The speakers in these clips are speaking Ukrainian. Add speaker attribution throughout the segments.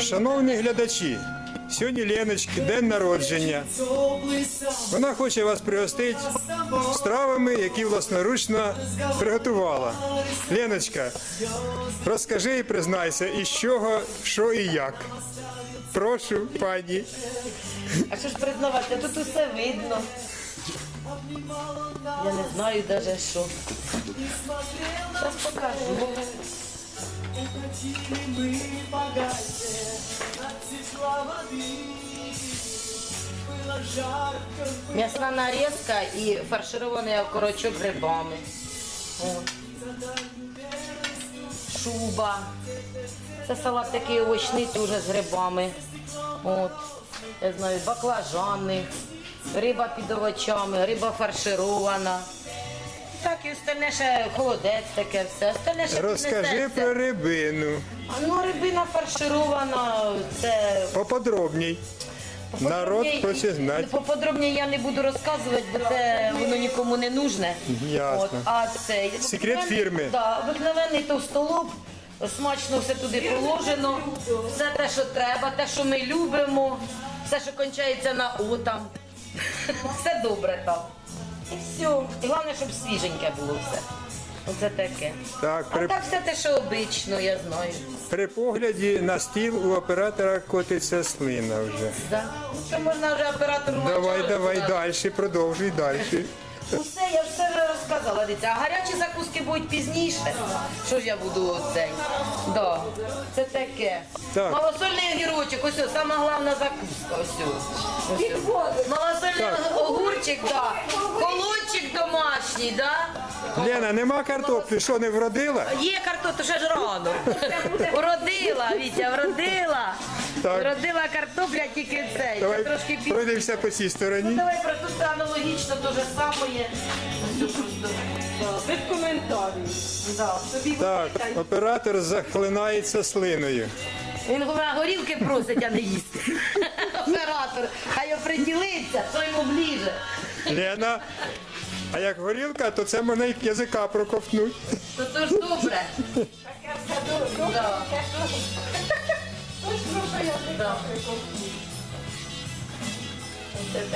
Speaker 1: Шановні глядачі, сьогодні Леночки день народження. Вона хоче вас пригостити стравами, які власноручно приготувала. Леночка, розкажи і признайся, із чого, що і як. Прошу, пані.
Speaker 2: А що ж признавати, тут усе видно. Я не знаю навіть що. Зараз покажу. М'ясна нарізка і фарширований окорочок грибами. Шуба. Це салат такий овочний, дуже з грибами. От. Я знаю, баклажани, риба під овочами, риба фарширована. Так, і остальне ще холодець таке все. Остальне ще
Speaker 1: Розкажи
Speaker 2: піднесеться.
Speaker 1: про рибину.
Speaker 2: А, Ну, рибина фарширована, це
Speaker 1: Поподробній. Народ хоче знати.
Speaker 2: Поподробніше я не буду розказувати, бо це воно нікому не нужне.
Speaker 1: Ясно.
Speaker 2: От, а це
Speaker 1: Секрет
Speaker 2: обикновенний-
Speaker 1: фірми.
Speaker 2: Да, обикновенний товстолоб, смачно все туди положено, все те, що треба, те, що ми любимо, все, що кончається на о там. Все добре там. І все. І головне, щоб свіженьке було все. Оце таке.
Speaker 1: Так,
Speaker 2: А так все те, що обично, я знаю.
Speaker 1: при погляді на стіл у оператора котиться слина вже.
Speaker 2: Да. Ну, Це можна вже оператору
Speaker 1: Давай, давай
Speaker 2: сказати.
Speaker 1: далі, продовжуй далі.
Speaker 2: Усе, я все вже розказала. Дивіться. А гарячі закуски будуть пізніше. Що ж я буду оцей? Да. Це таке.
Speaker 1: Так.
Speaker 2: Малосольний огірочок, ось ось, сама головна закуска. Ось ось. Малосольний огурчик, да. Колончик домашній, да?
Speaker 1: Лена, нема картоплі, що не вродила?
Speaker 2: Є картопля, ще ж рано. Вродила, Вітя, вродила.
Speaker 1: Так.
Speaker 2: Вродила картопля тільки цей.
Speaker 1: Давай
Speaker 2: Це трошки пізніше.
Speaker 1: пройдемося по цій стороні.
Speaker 2: Давай про тут аналогічно те ж саме є. Ось. Без коментарів. Да, собі
Speaker 1: Так,
Speaker 2: вибирай.
Speaker 1: оператор захлинається слиною.
Speaker 2: Він говорить, горілки просить, а не їсти. Хай що йому ближе.
Speaker 1: Лена, а як горілка, то це можна й язика проковтнути.
Speaker 2: То то ж добре. Да. Да.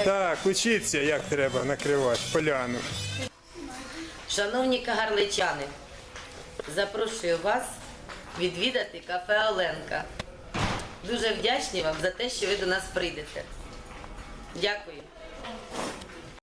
Speaker 1: Так, учіться, як треба накривати поляну.
Speaker 2: Шановні кагарличани, запрошую вас відвідати кафе Оленка. Дуже вдячні вам за те, що ви до нас прийдете. Дякую.